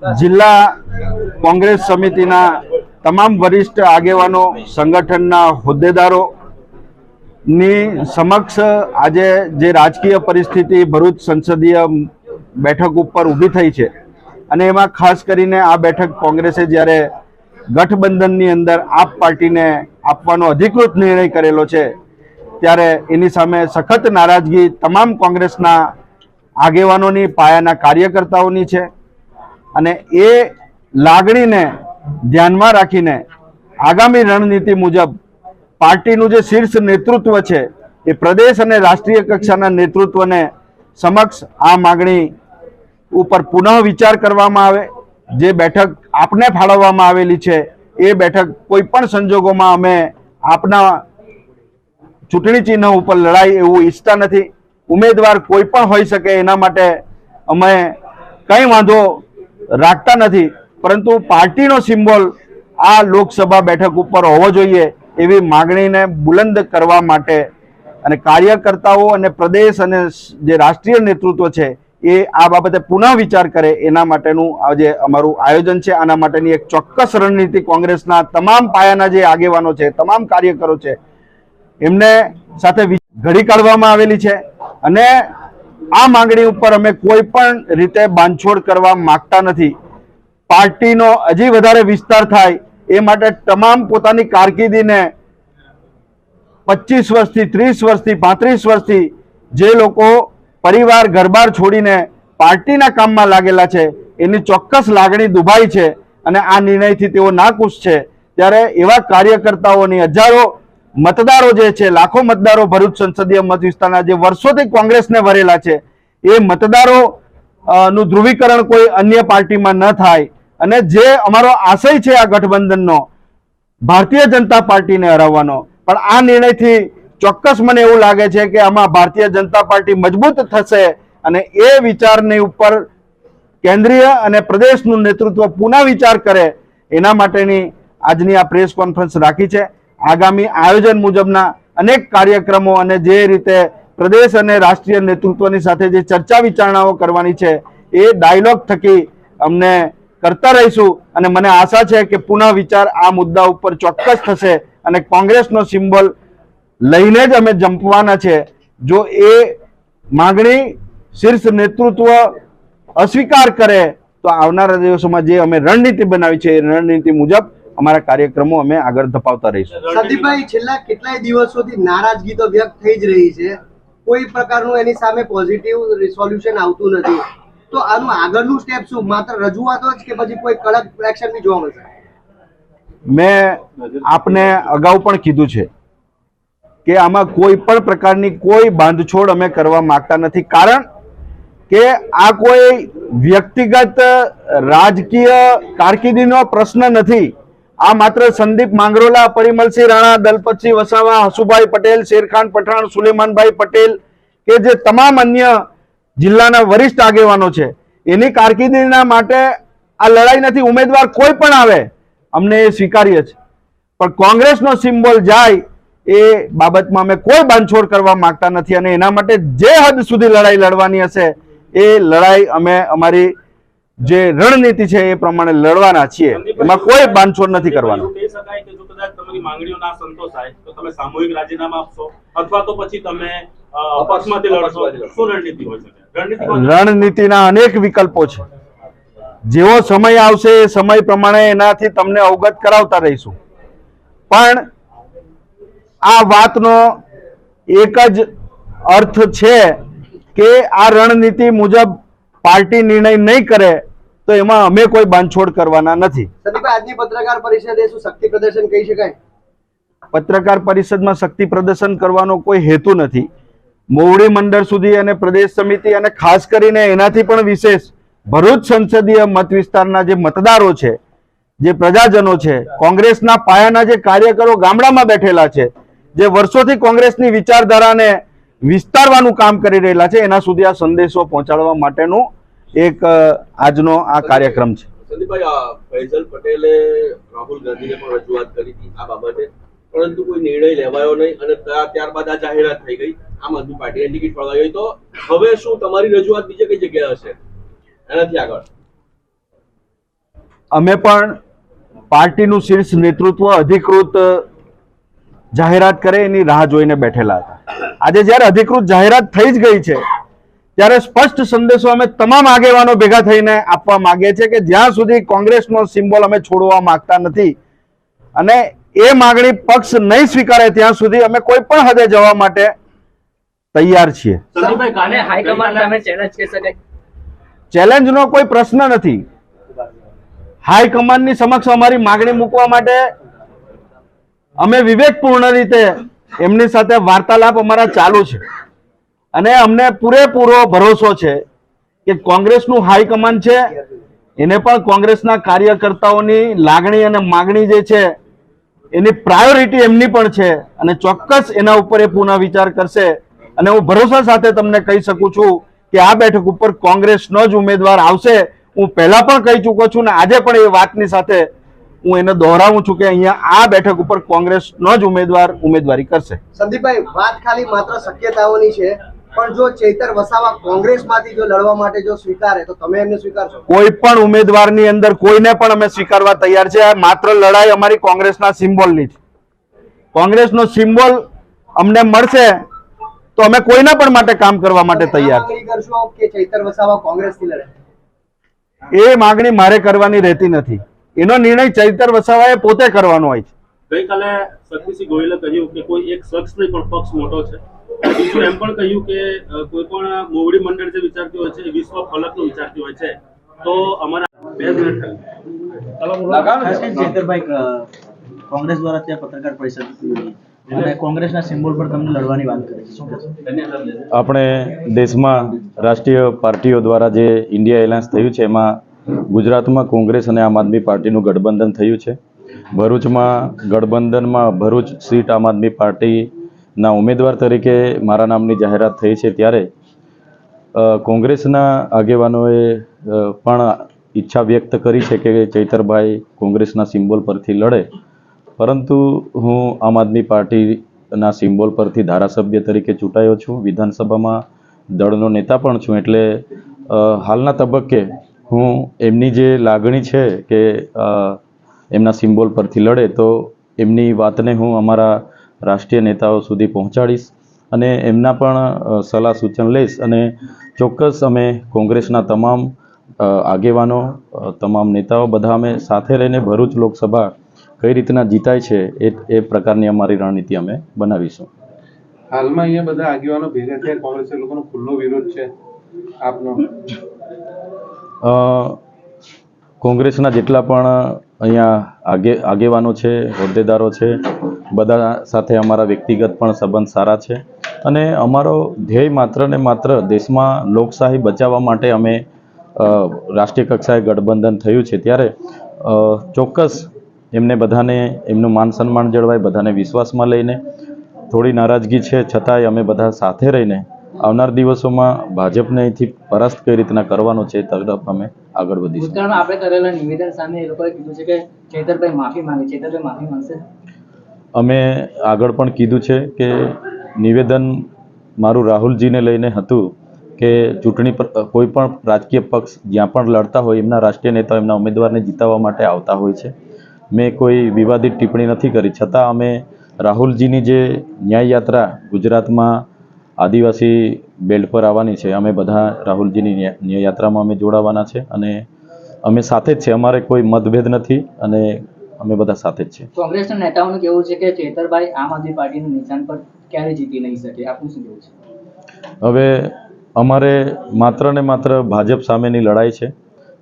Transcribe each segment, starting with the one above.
જિલ્લા કોંગ્રેસ સમિતિના તમામ વરિષ્ઠ આગેવાનો, સંગઠનના હોદ્દેદારો ની સમક્ષ આજે જે રાજકીય પરિસ્થિતિ ભરૂચ સંસદીય બેઠક ઉપર ઊભી થઈ છે અને એમાં ખાસ કરીને આ બેઠક કોંગ્રેસે જ્યારે ગઠબંધનની અંદર આપ પાર્ટીને આપવાનો અધિકૃત નિર્ણય કરેલો છે, ત્યારે એની સામે સખત નારાજગી તમામ કોંગ્રેસના આગેવાનોની, પાયાના કાર્યકર્તાઓની છે. અને એ લાગણીને ધ્યાનમાં રાખીને આગામી રણનીતિ મુજબ પાર્ટીનું જે શીર્ષ નેતૃત્વ છે, એ પ્રદેશ અને રાષ્ટ્રીય કક્ષાના નેતૃત્વને સમક્ષ આ માગણી ઉપર પુનઃ વિચાર કરવામાં આવે. જે બેઠક આપને ફાળવવામાં આવેલી છે, એ બેઠક કોઈ પણ સંજોગોમાં અમે આપના ચૂંટણી ચિહ્ન ઉપર લડાઈ એવું ઈચ્છતા નથી. ઉમેદવાર કોઈ પણ હોઈ શકે એના માટે અમે કંઈ વાંધો રાખતા નથી, પરંતુ પાર્ટીનો સિમ્બોલ આ લોકસભા બેઠક ઉપર હોવો જોઈએ એવી માગણીને બુલંદ કરવા માટે અને કાર્યકર્તાઓ અને પ્રદેશ અને જે રાષ્ટ્રીય નેતૃત્વ છે, એ આ બાબતે પુનઃ વિચાર કરે એના માટેનું આજે અમારું આયોજન છે. આના માટેની એક ચોક્કસ રણનીતિ કોંગ્રેસના તમામ પાયાના જે આગેવાનો છે, તમામ કાર્યકરો છે, એમને સાથે ઘડી કાઢવામાં આવેલી છે અને આ માંગણી ઉપર અમે કોઈ પણ રીતે બાંધછોડ કરવા માંગતા નથી. પાર્ટીનો હજી વધારે વિસ્તાર થાય એ માટે તમામ પોતાની કારકિર્દીને પચીસ વર્ષથી, ત્રીસ વર્ષથી, પાંત્રીસ વર્ષથી જે લોકો પરિવાર ઘરબાર છોડીને પાર્ટીના કામમાં લાગેલા છે, એની ચોક્કસ લાગણી દુભાઈ છે અને આ નિર્ણયથી તેઓ નાખુશ છે. ત્યારે એવા કાર્યકર્તાઓની હજારો મતદારો જે છે, લાખો મતદારો ભરૂચ સંસદીય મત વિસ્તારના જે વર્ષોથી કોંગ્રેસને વરેલા છે, એ મતદારો નું ધ્રુવીકરણ કોઈ અન્ય પાર્ટીમાં ન થાય. અને જે અમારો આશય છે આ ગઠબંધનનો, ભારતીય જનતા પાર્ટીને હરાવવાનો. પણ આ નિર્ણયથી ચોક્કસ મને એવું લાગે છે કે આમાં ભારતીય જનતા પાર્ટી મજબૂત થશે અને એ વિચારની ઉપર કેન્દ્રીય અને પ્રદેશનું નેતૃત્વ પુનઃ વિચાર કરે, એના માટેની આજની આ પ્રેસ કોન્ફરન્સ રાખી છે. આગામી આયોજન મુજબના અનેક કાર્યક્રમો અને જે રીતે પ્રદેશ અને રાષ્ટ્રીય નેતૃત્વની સાથે જે ચર્ચા વિચારણાઓ કરવાની છે, એ ડાયલોગ થકી અમને કરતા રહીશું. અને મને આશા છે કે પુનઃ વિચાર આ મુદ્દા ઉપર ચોક્કસ થશે અને કોંગ્રેસનો સિમ્બોલ લઈને જ અમે જંપવાના છે. જો એ માગણી શીર્ષ નેતૃત્વ અસ્વીકાર કરે, તો આવનારા દિવસોમાં જે અમે રણનીતિ બનાવી છે, એ રણનીતિ મુજબ અમારા કાર્યક્રમો અમે આગળ ધપાવતા રહીશું. સંદીપભાઈ છેલ્લા કેટલાય દિવસોથી નારાજગી તો વ્યક્ત થઈ જ રહી છે. કોઈ પ્રકારનું એની સામે પોઝિટિવ સોલ્યુશન આવતું નથી. તો આનું આગળનું સ્ટેપ શું? માત્ર રજૂઆતો જ કે પછી કોઈ કડક એક્શન બી જોવા મળશે? મેં આપને અગાઉ પણ કીધું છે કે આમાં કોઈ પણ પ્રકારની કોઈ બાંધછોડ અમે કરવા માંગતા નથી. કારણ કે આ કોઈ વ્યક્તિગત રાજકીય કારકિર્દીનો પ્રશ્ન નથી. આ માત્ર સંદીપ માંગરોલા, પરિમલસિંહ રાણા, દલપતસિંહ વસાવા, હસુભાઈ પટેલ, શેરખાન પઠાણ, સુલેમાનભાઈ પટેલ કે જે તમામ અન્ય જિલ્લાના વરિષ્ઠ આગેવાનો છે, એની કારકિર્દીના માટે આ લડાઈ નથી, ઉમેદવાર કોઈ પણ આવે, અમને એ સ્વીકાર્ય છે. પણ કોંગ્રેસનો સિમ્બોલ જાય, એ બાબતમાં અમે કોઈ બાંધછોડ કરવા માંગતા નથી અને એના માટે જે હદ સુધી લડાઈ લડવાની હશે, એ લડાઈ અમે અમારી જે રણનીતિ છે એ પ્રમાણે લડવાના છીએ. એમાં કોઈ બાંધછોડ નથી કરવાનો. એવું કહી શકાય કે જો કદાચ તમારી માંગણીઓ ના સંતોષાય તો તમે સામૂહિક રાજીનામા આપશો અથવા તો પછી તમે અ, અપક્ષમાંથી લડશો. શું રણનીતિ હોય શકે? રણનીતિમાં રણનીતિના અનેક વિકલ્પો છે. જેવો સમય આવશે એ સમય પ્રમાણે એનાથી તમને અવગત કરાવતા રહીશું. પણ આ વાતનો એક જ અર્થ છે કે આ રણનીતિ મુજબ પાર્ટી નિર્ણય નહીં કરે તો એમાં અમે કોઈ બાંધછોડ કરવાના નથી. આજની પત્રકાર પરિષદે શું શક્તિ પ્રદર્શન કહી શકાય? પત્રકાર પરિષદમાં શક્તિ પ્રદર્શન કરવાનો કોઈ હેતુ નથી. મોવડી મંડળ સુધી અને પ્રદેશ સમિતિ અને ખાસ કરીને એનાથી પણ વિશેષ ભરૂચ સંસદીય મત વિસ્તારના જે મતદારો છે જે પ્રજાજનો છે કોંગ્રેસના પાયાના જે કાર્યકરો ગામડામાં બેઠેલા છે જે વર્ષોથી કોંગ્રેસની વિચારધારાને વિસ્તારવાનું કામ કરી રહેલા છે એના સુધી આ સંદેશો પહોંચાડવા માટેનું એક આજનો આ કાર્યક્રમ છે. સંદીપભાઈ ફૈઝલ પટેલે રાહુલ ગાંધીને પણ રજૂઆત કરી હતી આ બાબતે. પરંતુ કોઈ નિર્ણય લેવાયો નહીં અને ત્યારબાદ આ જાહેરાત થઈ ગઈ. આમ આદમી પાર્ટીને ટિકિટ ફળવાઈ તો હવે શું તમારી રજૂઆત બીજે કઈ જગ્યાએ હશે? એનાથી આગળ. અમે પણ પાર્ટીનું શીર્ષ નેતૃત્વ અધિકૃત જાહેરાત કરે એની રાહ જોઈને બેઠેલા હતા. આજે જ્યારે અધિકૃત જાહેરાત થઈ જ ગઈ છે ત્યારે સ્પષ્ટ સંદેશો અમે તમામ આગેવાનો ભેગા થઈને આપવા માંગીએ છીએ કે જ્યાં સુધી કોંગ્રેસનો સિમ્બોલ અમે છોડવા માંગતા નથી અને એ માગણી પક્ષ નહીં સ્વીકારે ત્યાં સુધી અમે કોઈ પણ હદે જવા માટે તૈયાર છીએ. ચેલેન્જનો કોઈ પ્રશ્ન નથી. હાઈકમાન્ડની સમક્ષ અમારી માગણી મૂકવા માટે અમે વિવેકપૂર્ણ રીતે એમની સાથે વાર્તાલાપ અમારા ચાલુ છે. અને અમને પૂરેપૂરો ભરોસો છે કે કોંગ્રેસનું હાઈકમાન્ડ છે. એને પણ કોંગ્રેસના કાર્યકર્તાઓની લાગણી અને માગણી જે છે, એની પ્રાયોરિટી એમની પણ છે અને ચોક્કસ એના ઉપર એ પુનઃ વિચાર કરશે. અને હું ભરોસા સાથે તમને કહી શકું છું કે આ બેઠક ઉપર કોંગ્રેસનો જ ઉમેદવાર આવશે. હું પહેલા પણ કહી ચૂક્યો છું ને આજે પણ એ વાતની સાથે હું એને દોહરાવું છું કે અહીંયા આ બેઠક ઉપર કોંગ્રેસનો જ ઉમેદવાર ઉમેદવારી કરશે. સંદીપભાઈ, વાત ખાલી માત્ર શક્યતાઓની છે. પણ જો ચૈતર વસાવા કોંગ્રેસમાંથી જો લડવા માટે જો સ્વીકારે તો તમે એમને સ્વીકારશો? કોઈ પણ ઉમેદવારની અંદર કોઈને પણ અમે સ્વીકારવા તૈયાર છે. માત્ર લડાઈ અમારી કોંગ્રેસના સિમ્બોલની છે કોંગ્રેસનો સિમ્બોલ અમને મળશે તો અમે કોઈના પણ માટે કામ કરવા માટે તૈયાર. વસાવા એ માગણી મારે કરવાની રહેતી નથી. એનો નિર્ણય ચૈતર વસાવાએ પોતે કરવાનો હોય છે. ગઈકાલે શક્તિસિંહ ગોયલે કહ્યું કે કોઈ એક શખ્સ નહીં પણ પક્ષ મોટો છે. બીજું એમ પણ કહ્યું કે કોઈ પણ મોવડી મંડળ જે વિચારતી હોય છે એ વિશ્વ ફલકનું વિચારતી હોય છે. તો અમારા બે મિનિટ કોંગ્રેસ દ્વારા ત્યાં પત્રકાર પરિષદ અને કોંગ્રેસના સિમ્બોલ પર તમને લડવાની વાત કરી છે. શું આપણે દેશમાં રાષ્ટ્રીય પાર્ટીઓ દ્વારા જે ઇન્ડિયા એલાયન્સ થયું છે એમાં ગુજરાતમાં કોંગ્રેસ અને આમ આદમી પાર્ટીનું ગઠબંધન થયું છે. ભરૂચમાં ગઠબંધનમાં ભરૂચ સીટ આમ આદમી પાર્ટીના ઉમેદવાર તરીકે મારા નામની જાહેરાત થઈ છે ત્યારે કોંગ્રેસના આગેવાનોએ પણ ઈચ્છા વ્યક્ત કરી છે કે ચૈતરભાઈ કોંગ્રેસના સિમ્બોલ પરથી લડે. પરંતુ હું આમ આદમી પાર્ટીના સિમ્બોલ પરથી ધારાસભ્ય તરીકે ચૂંટાયો છું. વિધાનસભામાં દળનો નેતા પણ છું એટલે હાલના તબક્કે હું એમની જે લાગણી છે કે એમના સિમ્બોલ પરથી લડે, તો એમની વાતને હું અમારા રાષ્ટ્રીય નેતાઓ સુધી પહોંચાડીશ અને એમના પણ સલાહ સૂચન લઈશ અને ચોક્કસ અમે કોંગ્રેસના તમામ આગેવાનો તમામ નેતાઓ બધા અમે સાથે રહીને ભરૂચ લોકસભા કઈ રીતના જીતાય છે એ એ પ્રકારની અમારી રણનીતિ અમે બનાવીશું. હાલમાં અહીંયા બધા આગેવાનો ભેગા થયા કોંગ્રેસ લોકોનો ખુલ્લો વિરોધ છે. આપનો? કોંગ્રેસના જેટલા પણ અહીંયા આગે, આગેવાનો છે, હોદ્દેદારો છે, બધા સાથે અમારા વ્યક્તિગત પણ સંબંધ સારા છે. અને અમારો ધ્યેય માત્ર ને માત્ર દેશમાં લોકશાહી બચાવવા માટે અમે રાષ્ટ્રીય કક્ષાએ ગઠબંધન થયું છે. ત્યારે ચોક્કસ એમને બધાને એમનું માન સન્માન જળવાય, બધાને વિશ્વાસમાં લઈને. થોડી નારાજગી છે, છતાંય અમે બધા સાથે રહીને આવનાર દિવસોમાં ભાજપને અહીંથી પરાસ્ત કઈ રીતના કરવાનો છે તરફ અમે આગળ વધીશું. આપણે કરેલા નિવેદન સામે એ લોકોએ કીધું છે કે ચેતરભાઈ માફી માંગે ચેતરભાઈ માફી માંગશે. અમે આગળ પણ કીધું છે કે નિવેદન મારું રાહુલજીને લઈને હતું કે ચૂંટણી પર કોઈ પણ રાજકીય પક્ષ જ્યાં પણ લડતા હોય એમના રાષ્ટ્રીય નેતાઓ એમના ઉમેદવારને જીતાવવા માટે આવતા હોય છે. મેં કોઈ વિવાદિત ટિપ્પણી નથી કરી. છતાં અમે રાહુલજીની જે ન્યાય યાત્રા ગુજરાતમાં આદિવાસી બેલ્ટ પર આવવાની છે. અમે બધા રાહુલજીની યાત્રામાં અમે જોડાવાના છે અને અમે સાથે જ છે. અમારે કોઈ મતભેદ નથી અને અમે બધા સાથે જ છે. કોંગ્રેસના નેતાઓનું કેવું છે કે ચેતરભાઈ આમ આદમી પાર્ટીનું નિશાન પર ક્યારે જીતી નહીં શકે. આપનું શું કહેવું છે? હવે અમારે માત્ર ને માત્ર ભાજપ સામેની લડાઈ છે.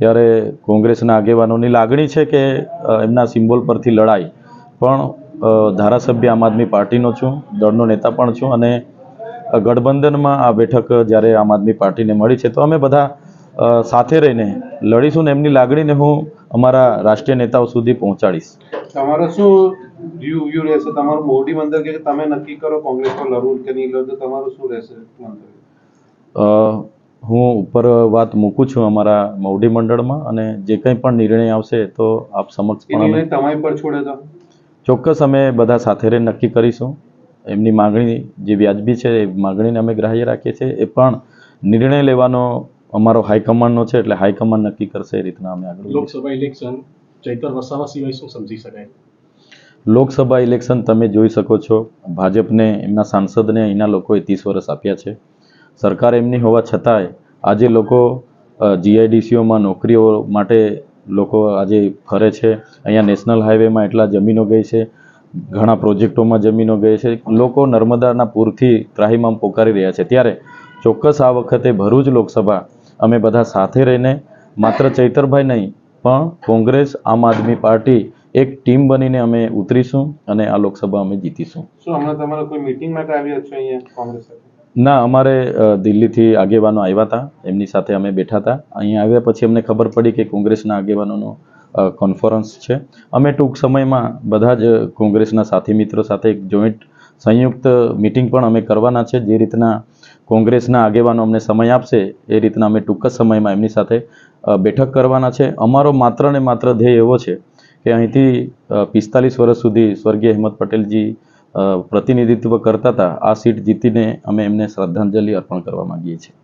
ત્યારે કોંગ્રેસના આગેવાનોની લાગણી છે કે એમના સિમ્બોલ પરથી લડાઈ. પણ ધારાસભ્ય આમ આદમી પાર્ટીનો છું દળનો નેતા પણ છું અને ગઠબંધનમાં આ બેઠક જ્યારે આમ આદમી પાર્ટીને મળી છે તો અમે બધા સાથે રહીને લડીશું ને એમની લાગણીને હું અમારા રાષ્ટ્રીય નેતાઓ સુધી પહોંચાડીશ. તમારો શું વ્યૂ રહેશે? તમારું મોવડી મંદિર કે તમે નક્કી કરો કોંગ્રેસમાં લડવું કે નહીં લડવું તમારું શું રહેશે હું ઉપર વાત મૂકું છું અમારા મોવડી મંડળમાં અને જે કંઈ પણ નિર્ણય આવશે તો આપ સમક્ષ પણ તમારી પર છોડે તો. ચોક્કસ અમે બધા સાથે રહીને નક્કી કરીશું. એમની માગણી જે વ્યાજબી છે એ માગણીને અમે ગ્રાહ્ય રાખીએ છીએ. એ પણ નિર્ણય લેવાનો અમારો હાઈકમાન્ડનો છે એટલે હાઈકમાન્ડ નક્કી કરશે એ રીતના અમે આગળ લોકસભા ઇલેક્શન ચૈતર વસાવા સિવાય શું સમજી શકાય? લોકસભા ઇલેક્શન તમે જોઈ શકો છો ભાજપને એમના સાંસદને અહીંના લોકોએ ત્રીસ વર્ષ આપ્યા છે. સરકાર એમની હોવા છતાંય આજે લોકો જીઆઈડીસીઓમાં નોકરીઓ માટે લોકો આજે ફરે છે. અહીંયા નેશનલ હાઈવેમાં એટલા જમીનો ગઈ છે. ઘણા પ્રોજેક્ટોમાં જમીનો ગઈ છે. લોકો નર્મદાના પૂરથી ત્રાહીમામ પોકારી રહ્યા છે. ત્યારે ચોક્કસ આ વખતે ભરૂચ લોકસભા અમે બધા સાથે રહીને માત્ર ચૈતરભાઈ નહીં પણ કોંગ્રેસ આમ આદમી પાર્ટી એક ટીમ બનીને અમે ઉતરીશું અને આ લોકસભા અમે જીતીશું. શું હમણાં તમારે કોઈ મીટિંગ માટે આવ્યા છો અહીંયા કોંગ્રેસ ના અમારે દિલ્હીથી આગેવાનો આવ્યા હતા. એમની સાથે અમે બેઠા હતા. અહીંયા આવ્યા પછી અમને ખબર પડી કે કોંગ્રેસના આગેવાનોનો કોન્ફરન્સ છે. અમે ટૂંક સમયમાં બધા જ કોંગ્રેસના સાથી મિત્રો સાથે એક જોઈન્ટ સંયુક્ત મિટિંગ પણ અમે કરવાના છે. જે રીતના કોંગ્રેસના આગેવાનો અમને સમય આપશે, એ રીતના અમે ટૂંક જ સમયમાં એમની સાથે બેઠક કરવાના છે. અમારો માત્ર ને માત્ર ધ્યેય એવો છે કે અહીંથી પિસ્તાલીસ વર્ષ સુધી સ્વર્ગીય હેમંત પટેલજી પ્રતિનિધિત્વ કરતા હતા. આ સીટ જીતીને અમે એમને શ્રદ્ધાંજલિ અર્પણ કરવા માગીએ છીએ.